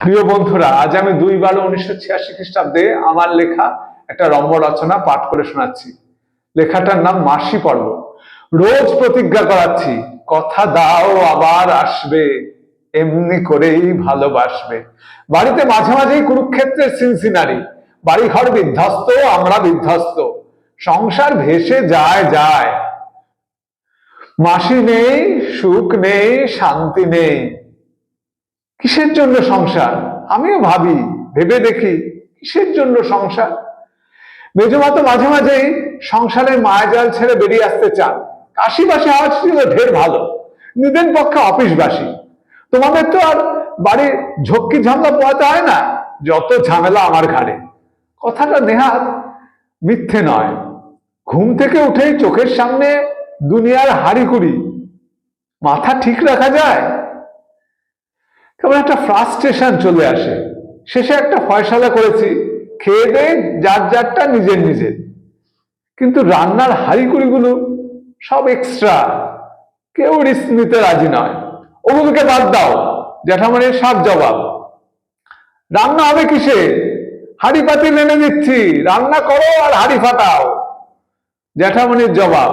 প্রিয় বন্ধুরা, আজ আমি দুই বারো উনিশশো ছিয়াশি খ্রিস্টাব্দে আমার লেখা একটা রম্য রচনা পাঠ করে শোনাচ্ছি। লেখাটার নাম মাসি পর্ব। রোজ প্রতিজ্ঞা করাচ্ছি, কথা দাও, আবার আসবে, এমনি করেই ভালোবাসবে। বাড়িতে মাঝে মাঝেই কুরুক্ষেত্রের সিনসিনারি বাড়ি ঘর বিধ্বস্ত, আমরা বিধ্বস্ত, সংসার ভেসে যায় যায়। মাসি নেই, সুখ নেই, শান্তি নেই। কিসের জন্য সংসার? আমিও ভাবি, ভেবে দেখি, কিসের জন্য সংসার? মেজমা তো মাঝে মাঝেই সংসারের মায়াজাল ছেড়ে বেরিয়ে আসতে চান। কাশিবাসী আওয়াজ ছিল ঢের ভালো। নিদেন পক্ষে অফিসবাসী। তোমাদের তো আর বাড়ির ঝক্কি ঝামেলা পোয়াতে হয় না? যত ঝামেলা আমার ঘাড়ে। কথাটা নেহাত মিথ্যে নয়। ঘুম থেকে উঠেই চোখের সামনে দুনিয়ার হাড়িকুড়ি। মাথা ঠিক রাখা যায়? কেমন একটা ফ্রাস্ট্রেশন চলে আসে। শেষে একটা ফয়সালা করেছি, খেয়ে দিয়ে যার যারটা নিজের নিজের। কিন্তু রান্নার হাঁড়িকুড়িগুলো সব এক্সট্রা কেউ রিস্ক নিতে রাজি নয়। ওগুলোকে বাদ দাও জ্যাঠামানের সব জবাব। রান্না হবে কিসে? হাড়ি পাতি এনে দিচ্ছি রান্না করো আর হাড়ি ফাটাও। জ্যাঠামণির জবাব,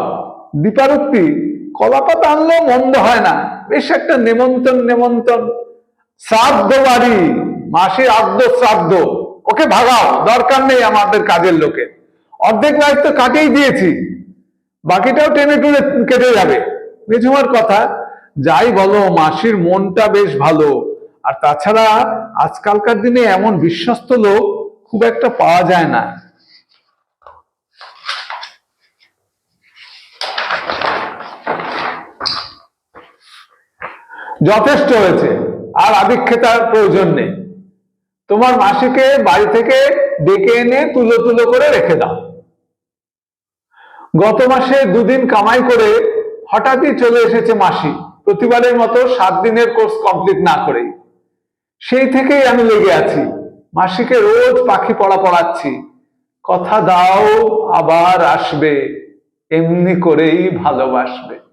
দীপারুক্তি, কলাপাতা আনলেও মন্দ হয় না। বেশ একটা নেমন্তন নেমন্তন। শ্রাদ্ধ বাড়ি মাসির আদ্য শ্রাদ্ধ। ওকে ভাগাও, দরকার নেই আমাদের কাজের লোকে অর্ধেক লাইফ তো কাটিয়ে দিয়েছি। বাকিটাও টেনে টুনে কেটে যাবে। মেঝুমার কথা, যাই বলো, মাসির মনটা বেশ ভালো। আর তাছাড়া, আজকালকার দিনে এমন বিশ্বস্ত লোক খুব একটা পাওয়া যায় না। যথেষ্ট হয়েছে। আর আদিক্ষেতার প্রয়োজন নেই। তোমার মাসিকে বাড়ি থেকে ডেকে এনে তুলো তুলো করে রেখে দাও। গত মাসে দুদিন কামাই করে হঠাৎই চলে এসেছে মাসি। প্রতিবারের মতো সাত দিনের কোর্স কমপ্লিট না করেই। সেই থেকেই আমি লেগে আছি। মাসিকে রোজ পাখি পড়া পড়াচ্ছি। কথা দাও, আবার আসবে। এমনি করেই ভালোবাসবে।